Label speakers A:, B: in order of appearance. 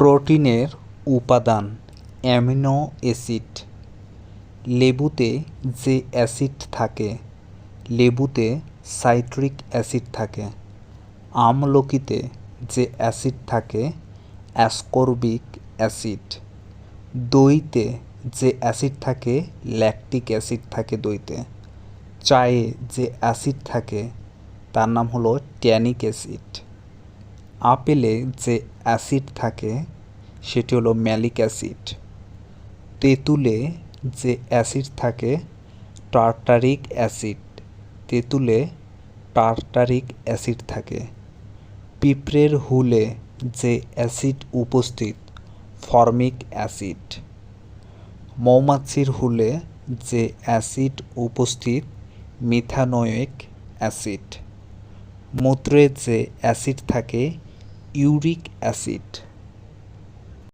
A: প্রোটিনের উপাদান amino acid. লেবুতে যে অ্যাসিড থাকে, লেবুতে সাইট্রিক অ্যাসিড থাকে। আমলকিতে যে অ্যাসিড থাকে, অ্যাসকর্বিক অ্যাসিড। দইতে যে অ্যাসিড থাকে, ল্যাকটিক অ্যাসিড থাকে দইতে। চায়ে যে অ্যাসিড থাকে, তার নাম হলো ট্যানিক অ্যাসিড। আপেলে যে অ্যাসিড থাকে, সেটি হলো ম্যালিক অ্যাসিড। তেঁতুলে যে অ্যাসিড থাকে, টার্টারিক অ্যাসিড। তেঁতুলে টার্টারিক অ্যাসিড থাকে। পিঁপড়ের হুলে যে অ্যাসিড উপস্থিত, ফর্মিক অ্যাসিড। মৌমাছির হুলে যে অ্যাসিড উপস্থিত, মিথানোয়িক অ্যাসিড। মূত্রে যে অ্যাসিড থাকে ইউরিক অ্যাসিড